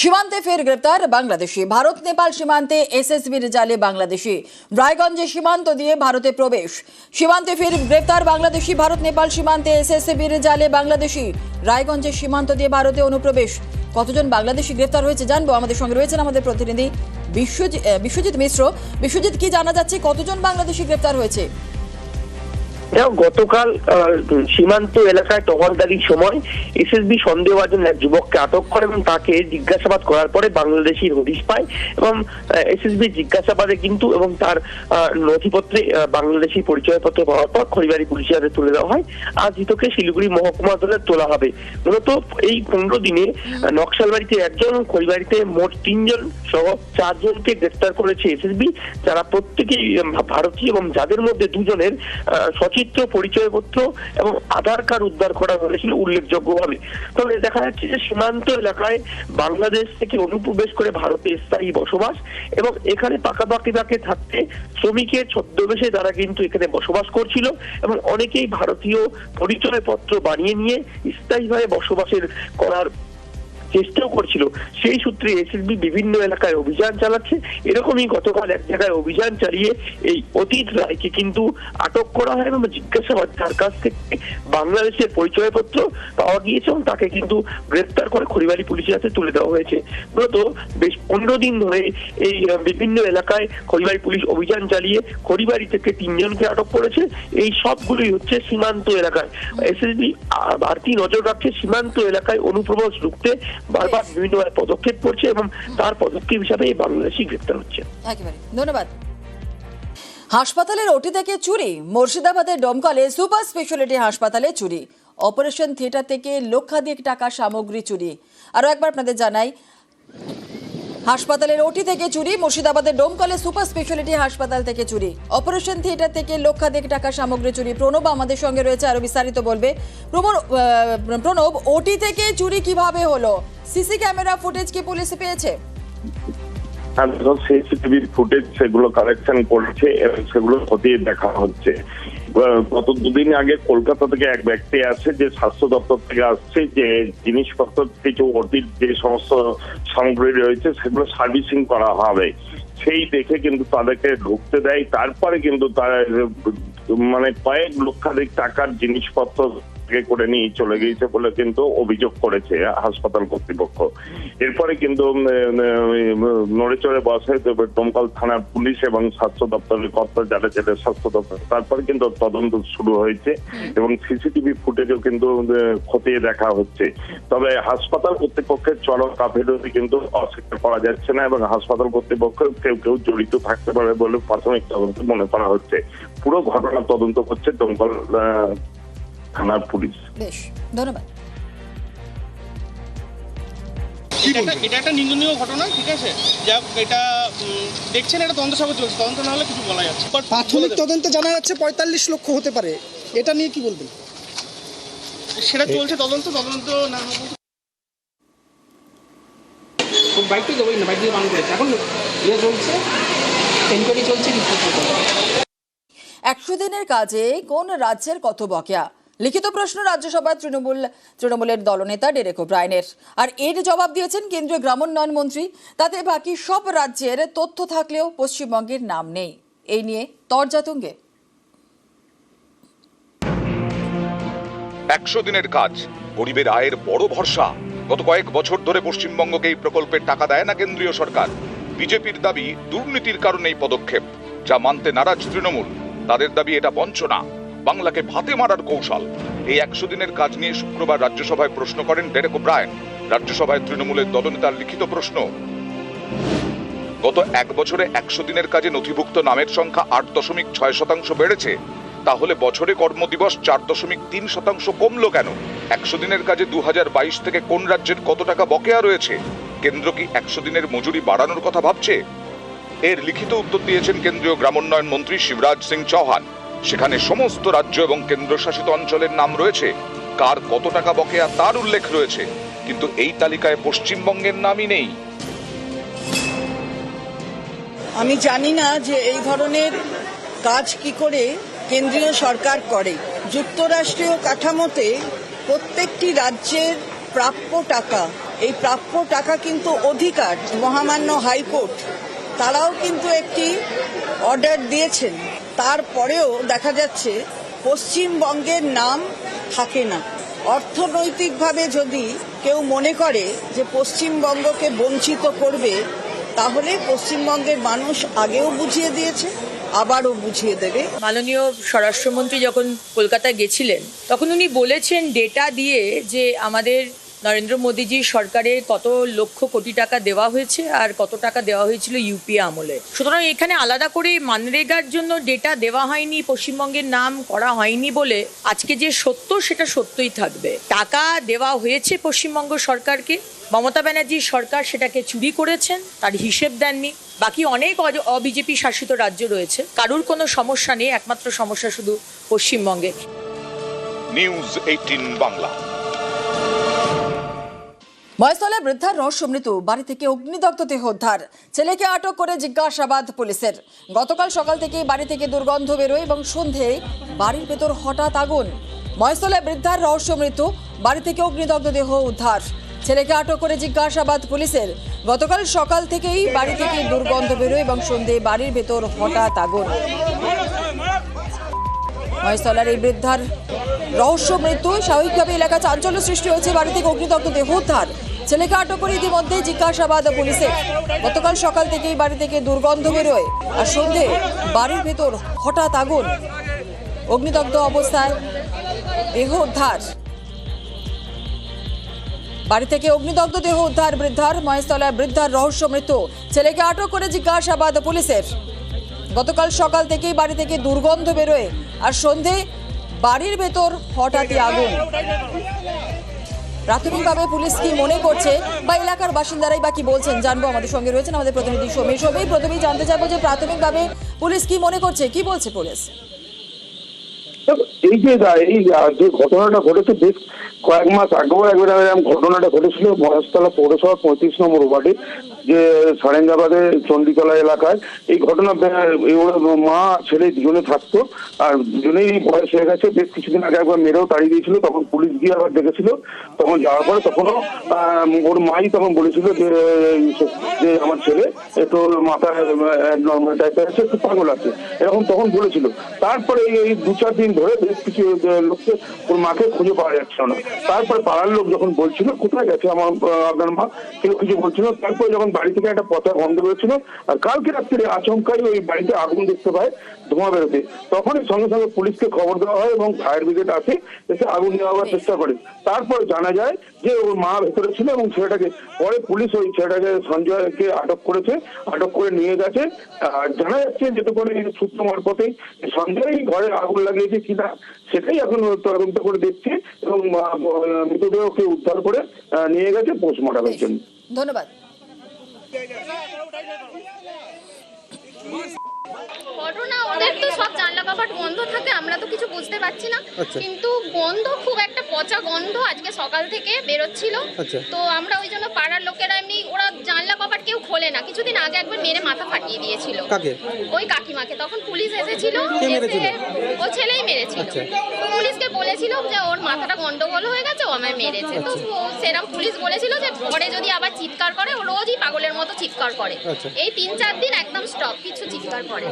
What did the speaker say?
সীমান্তে ফের গ্রেপ্তার বাংলাদেশি। ভারত, নেপাল সীমান্তে এসএসবির জালে বাংলাদেশি। রায়গঞ্জে সীমান্ত দিয়ে ভারতে প্রবেশ। সীমান্তে ফের গ্রেপ্তার বাংলাদেশি, ভারত, নেপাল সীমান্তে এসএসবির জালে বাংলাদেশি। রায়গঞ্জে সীমান্ত দিয়ে ভারতে অনুপ্রবেশ। কতজন বাংলাদেশি গ্রেপ্তার হয়েছে জানব। আমাদের সঙ্গে রয়েছেন আমাদের প্রতিনিধি বিশ্বজিৎ বিশ্বজিৎ মিশ্র। বিশ্বজিৎ, কি জানা যাচ্ছে কতজন বাংলাদেশি গ্রেপ্তার হয়েছে? দেখো, গতকাল সীমান্ত এলাকায় টহলদারির সময় এসএসবি সন্দেহভাজন এক যুবককে আটক করে এবং তাকে জিজ্ঞাসাবাদ করার পরে বাংলাদেশির হদিশ পায় এবং এসএসবি জিজ্ঞাসাবাদে কিন্তু এবং তার নথিপত্রে বাংলাদেশি পরিচয়পত্র পাওয়ার পর খড়িবাড়ি পুলিশের হাতে তুলে দেওয়া হয়। আজ ধৃতকে শিলিগুড়ি মহকুমা আদালতে তোলা হবে। মূলত এই পনেরো দিনে নকশালবাড়িতে একজন খড়িবাড়িতে মোট তিনজন সহ চারজনকে গ্রেপ্তার করেছে এসএসবি। যারা প্রত্যেকেই ভারতীয় এবং যাদের মধ্যে দুজনের আহ, সচিত্র পরিচয়পত্র এবং আধার কার্ড উদ্ধার করা হয়েছিল উল্লেখযোগ্যভাবে। তবে দেখা যাচ্ছে যে সীমান্ত এলাকায় বাংলাদেশ থেকে অনুপ্রবেশ করে ভারতে স্থায়ী বসবাস এবং এখানে পাকাপাকি পাকে থাকতে শ্রমিকের ছদ্মবেশে তারা কিন্তু এখানে বসবাস করছিল এবং অনেকেই ভারতীয় পরিচয়পত্র বানিয়ে নিয়ে স্থায়ীভাবে বসবাসের করার চেষ্টাও করছিল। সেই সূত্রে এসএসবি বিভিন্ন এলাকায় অভিযান চালাচ্ছে। এরকমই গতকাল এক জায়গায় অভিযান চালিয়ে এই অতীত রায়কে কিন্তু আটক করা হয় এবং জিজ্ঞাসাবাদ তার কাছ থেকে বাংলাদেশের পরিচয়পত্র পাওয়া গিয়েছে এবং তাকে কিন্তু গ্রেপ্তার করে খড়িবাড়ি পুলিশের হাতে তুলে দেওয়া হয়েছে। মূলত বেশ পনেরো দিন ধরে এই বিভিন্ন এলাকায় খড়িবাড়ি পুলিশ অভিযান চালিয়ে খড়িবাড়ি থেকে তিনজনকে আটক করেছে। এই সবগুলোই হচ্ছে সীমান্ত এলাকায়। এসএসবি বাড়তি নজর রাখছে সীমান্ত এলাকায় অনুপ্রবেশ রুখতে বারবার বিভিন্ন পদক্ষেপ করছে এবং তার পদক্ষেপ হিসাবে এই বাংলাদেশি গ্রেপ্তার হচ্ছে। একেবারে। ধন্যবাদ। হাসপাতালের ওটি থেকে চুরি। মুর্শিদাবাদের ডমকলে সুপার স্পেশালিটি হাসপাতালে চুরি। অপারেশন থিয়েটার থেকে লক্ষাধিক টাকা সামগ্রী চুরি। আরও একবার আপনাদের জানাই হাসপাতালের ওটি থেকে চুরি, মুর্শিদাবাদের ডোমকলে সুপার স্পেশালিটি হাসপাতাল থেকে চুরি। অপারেশন থিয়েটার থেকে লক্ষাধিক টাকা সামগ্রী চুরি। প্রণব আমাদের সঙ্গে রয়েছে, আরও বিস্তারিত বলবে। প্রণব, ওটি থেকে চুরি কীভাবে হলো? সিসি ক্যামেরা ফুটেজ কি পুলিশ পেয়েছে? এখন সিসিটিভির ফুটেজ সেগুলো কালেকশন করছে এবং সেগুলো খতিয়ে দেখা হচ্ছে। গত দুদিন আগে কলকাতা থেকে এক ব্যক্তি আছে যে স্বাস্থ্য দপ্তর থেকে আসছে যে জিনিসপত্র থেকে অতীত যে সমস্ত সামগ্রী রয়েছে সেগুলো সার্ভিসিং করা হবে। সেই দেখে কিন্তু তাদেরকে ঢুকতে দেয়। তারপরে কিন্তু তারা মানে কয়েক লক্ষাধিক টাকার জিনিসপত্র থেকে করে নিয়ে চলে গিয়েছে বলে কিন্তু অভিযোগ করেছে হাসপাতাল কর্তৃপক্ষ। এরপরে কিন্তু উম, উম, নড়ে চড়ে বসে দমকল থানার পুলিশ এবং স্বাস্থ্য দপ্তরের কর্তা যারা জেলের স্বাস্থ্য দপ্তর তারপরে কিন্তু তদন্ত শুরু হয়েছে এবং সিসিটিভি ফুটেজও কিন্তু খতিয়ে দেখা হচ্ছে। তবে হাসপাতাল কর্তৃপক্ষের চরম কাফেরতি কিন্তু অস্বীকার করা যাচ্ছে না এবং হাসপাতাল কর্তৃপক্ষ কেউ কেউ জড়িত থাকতে পারে বলে প্রাথমিক তদন্ত মনে করা হচ্ছে। পুরো ঘটনা তদন্ত করছে দমকল থানার পুলিশ। বেশ ধন্যবাদ। এটা একটা নিন্দনীয় ঘটনা ঠিক আছে? যা এটা দেখছেন এটা তদন্ত সভা চলছে। তদন্ত না হলে কিছু বলা যাচ্ছে প্রাথমিক তদন্তে জানা যাচ্ছে পঁয়তাল্লিশ লক্ষ হতে পারে। এটা নিয়ে কি বলবেন? সেটা চলছে তদন্ত তদন্ত না হলে বাইক থেকে না বাইক দিয়ে করেছে এখন ইয়ে চলছে এনকোয়ারি চলছে একশো দিনের কাজে কোন রাজ্যের কত বকেয়া লিখিত প্রশ্ন রাজ্যসভার তৃণমূল, তৃণমূলের দলনেতা ডেরেক ওব্রায়নের আর এর জবাব দিয়েছেন কেন্দ্রীয় গ্রামোন্নয়ন মন্ত্রী। তাতে বাকি সব রাজ্যের তথ্য থাকলেও পশ্চিমবঙ্গের নাম নেই। এই নিয়ে তর্জাতুঙ্গে। একশো দিনের কাজ, গরিবের আয়ের বড় ভরসা। গত কয়েক বছর ধরে পশ্চিমবঙ্গকে এই প্রকল্পের টাকা দেয় না কেন্দ্রীয় সরকার। বিজেপির দাবি দুর্নীতির কারণে এই পদক্ষেপ, যা মানতে নারাজ তৃণমূল। তাদের দাবি এটা বঞ্চনা। বাংলাকে ভাতে মারার কৌশল। এই একশো দিনের কাজ নিয়ে শুক্রবার রাজ্যসভায় প্রশ্ন করেন ডেরেক ব্রায়ন রাজ্যসভায় তৃণমূলের দলনেতার লিখিত প্রশ্ন। গত এক বছরে একশো দিনের কাজে নথিভুক্ত নামের সংখ্যা আট দশমিক ছয় শতাংশ বেড়েছে। তাহলে বছরে কর্মদিবস চার দশমিক তিন শতাংশ কমলো কেন? একশো দিনের কাজে দু থেকে কোন রাজ্যের কত টাকা বকেয়া রয়েছে? কেন্দ্র কি একশো দিনের মজুরি বাড়ানোর কথা ভাবছে? এর লিখিত উত্তর দিয়েছেন কেন্দ্রীয় গ্রামোন্নয়ন মন্ত্রী শিবরাজ সিং চৌহান। সেখানে সমস্ত রাজ্য এবং কেন্দ্রশাসিত অঞ্চলের নাম রয়েছে। কার কত টাকা বকেয়া তার উল্লেখ রয়েছে। কিন্তু এই তালিকায় পশ্চিমবঙ্গের নামই নেই। আমি জানি না যে এই ধরনের কাজ কি করে কেন্দ্রীয় সরকার করে। যুক্তরাষ্ট্রীয় কাঠামোতে প্রত্যেকটি রাজ্যের প্রাপ্য টাকা, এই প্রাপ্য টাকা কিন্তু অধিকার, মহামান্য হাইকোর্ট, তারাও কিন্তু একটি অর্ডার দিয়েছেন। তারপরেও দেখা যাচ্ছে পশ্চিমবঙ্গের নাম থাকে না। অর্থনৈতিকভাবে যদি কেউ মনে করে যে পশ্চিমবঙ্গকে বঞ্চিত করবে, তাহলে পশ্চিমবঙ্গের মানুষ আগেও বুঝিয়ে দিয়েছে, আবারও বুঝিয়ে দেবে। মাননীয় স্বরাষ্ট্রমন্ত্রী যখন কলকাতায় গেছিলেন, তখন উনি বলেছেন ডেটা দিয়ে যে আমাদের নরেন্দ্র মোদীজি সরকারে কত লক্ষ কোটি টাকা দেওয়া হয়েছে আর কত টাকা দেওয়া হয়েছিল ইউপিএ আমলে? সুতরাং এখানে আলাদা করে মানরেগার জন্য ডেটা দেওয়া হয়নি, পশ্চিমবঙ্গের নাম করা হয়নি বলে আজকে যে সত্য, সেটা সত্যই থাকবে। টাকা দেওয়া হয়েছে পশ্চিমবঙ্গ সরকারকে, মমতা ব্যানার্জির সরকার সেটাকে চুরি করেছেন, তার হিসেব দেননি। বাকি অনেক অবিজেপি শাসিত রাজ্য রয়েছে, কারুর কোনো সমস্যা নেই, একমাত্র সমস্যা শুধু পশ্চিমবঙ্গে। নিউজ এইটিন বাংলা মহেশতলায় বৃদ্ধার রহস্য মৃত্যু। বাড়ি থেকে অগ্নিদগ্ধ দেহ উদ্ধার। ছেলেকে আটক করে জিজ্ঞাসাবাদ পুলিশের। গতকাল সকাল থেকে বাড়ি থেকে দুর্গন্ধ বেরোয় এবং সন্ধে বাড়ির ভেতর হঠাৎ আগুন। মহেশতলায় বৃদ্ধার রহস্য মৃত্যু। বাড়ি থেকে অগ্নিদগ্ধ দেহ উদ্ধার। ছেলেকে আটক করে জিজ্ঞাসাবাদ পুলিশের। গতকাল সকাল থেকেই বাড়ি থেকে দুর্গন্ধ বেরোয় এবং সন্ধে বাড়ির ভেতর হঠাৎ আগুন। মহেশতলার এই বৃদ্ধার রহস্য মৃত্যু স্বাভাবিকভাবে এলাকা চাঞ্চল্য সৃষ্টি হয়েছে। বাড়ি থেকে অগ্নিদগ্ধ দেহ উদ্ধার। ছেলেকে আটক করে ইতিমধ্যে জিজ্ঞাসাবাদ পুলিশের গতকাল সকাল থেকেই বাড়ি থেকে দুর্গন্ধ বেরোয় আর সন্ধে বাড়ির ভেতর হঠাৎ আগুন। অগ্নিদগ্ধ অবস্থায় দেহ উদ্ধার। বাড়ি থেকে অগ্নিদগ্ধ দেহ উদ্ধার, বৃদ্ধার, মহেশতলায় বৃদ্ধার রহস্য মৃত্যু। ছেলেকে আটক করে জিজ্ঞাসাবাদ পুলিশের। গতকাল সকাল থেকেই বাড়ি থেকে দুর্গন্ধ বেরোয় আর সন্ধে বাড়ির ভেতর হঠাৎই আগুন। প্রাথমিকভাবে পুলিশ কি মনে করছে? বা এলাকার বাসিন্দারাই বা কি বলছেন? জানব আমাদের সঙ্গে রয়েছেন আমাদের প্রতিনিধি সমীর। সবই প্রথমেই জানতে চাইব যে প্রাথমিকভাবে পুলিশ কি মনে করছে? কি বলছে পুলিশ? এই যে এই যে ঘটনাটা ঘটেছে বেশ কয়েক মাস আগেও একবার এরকম ঘটনাটা ঘটেছিল মহেশতলা পৌরসভা পঁয়ত্রিশ নম্বর ওয়ার্ডে, যে সারেঙ্গাবাদে চণ্ডীতলা এলাকায়। এই ঘটনা মা, ছেলে দুজনে থাকতো, আর দুজনেই বয়স হয়ে গেছে। বেশ কিছুদিন আগে একবার মেরেও তাড়িয়ে দিয়েছিল, তখন পুলিশ গিয়ে আবার দেখেছিল তখন যাওয়ার পরে তখনও ওর মাই তখন বলেছিল যে যে আমার ছেলে একটু মাথায় নর্মাল টাইপের আছে, একটু পাগল আছে। এরকম তখন বলেছিল। তারপরে এই দু চার দিন ধরে বেশ কিছু লোককে ওর মাকে খুঁজে পাওয়া যাচ্ছিল না। তারপরে পাড়ার লোক যখন বলছিল, কোথায় গেছে আমার আপনার মা? কেউ কিছু বলছিল, তারপরে যখন বাড়ি থেকে একটা পচা গন্ধ বেরোচ্ছিল আর কালকে রাত্রে আচমকাই ওই বাড়িতে আগুন দেখতে পায় ধোঁয়া বেরোতে। তখনই সঙ্গে সঙ্গে পুলিশকে খবর দেওয়া হয় এবং ফায়ার ব্রিগেড আসে, এসে আগুন নেওয়ার চেষ্টা করে। তারপরে জানা যায় যে ওর মা ভেতরে ছিল এবং ছেলেটাকে, পরে পুলিশ ওই ছেলেটাকে, সঞ্জয়কে আটক করেছে, আটক করে নিয়ে গেছে। আর জানা যাচ্ছে যেটুকুনি সূত্র মারফতেই সঞ্জয় ঘরে আগুন লাগিয়েছে কিনা সেটাই এখন তদন্ত করে দেখছে এবং মৃতদেহকে উদ্ধার করে আহ, নিয়ে গেছে পোস্টমর্টমের জন্য। ধন্যবাদ। ঘটনা তো সব জানলা কাপড় বন্ধ থাকে আমরা তো কিছু বুঝতে পারছি না। কিন্তু গন্ধ খুব একটা পচা গন্ধ আজকে সকাল থেকে বেরোচ্ছিল। তো আমরা ওই জন্য পাড়ার লোকেরা এমনি ওরা জানলা কপাট কেউ খোলে না। কিছুদিন আগে একবার মেরে মাথা ফাটিয়ে দিয়েছিল। ওই কাকিমাকে। তখন পুলিশ এসেছিল এসে ও ছেলেই মেরেছিল। তো পুলিশকে বলেছিল যে ওর মাথাটা গন্ডগোল হয়ে গেছে ও আমায় মেরেছে। তো সেরকম পুলিশ বলেছিল যে পরে যদি আবার চিৎকার করে ও রোজই পাগলের মতো চিৎকার করে। এই তিন চার দিন একদম স্টপ কিছু চিৎকার করে।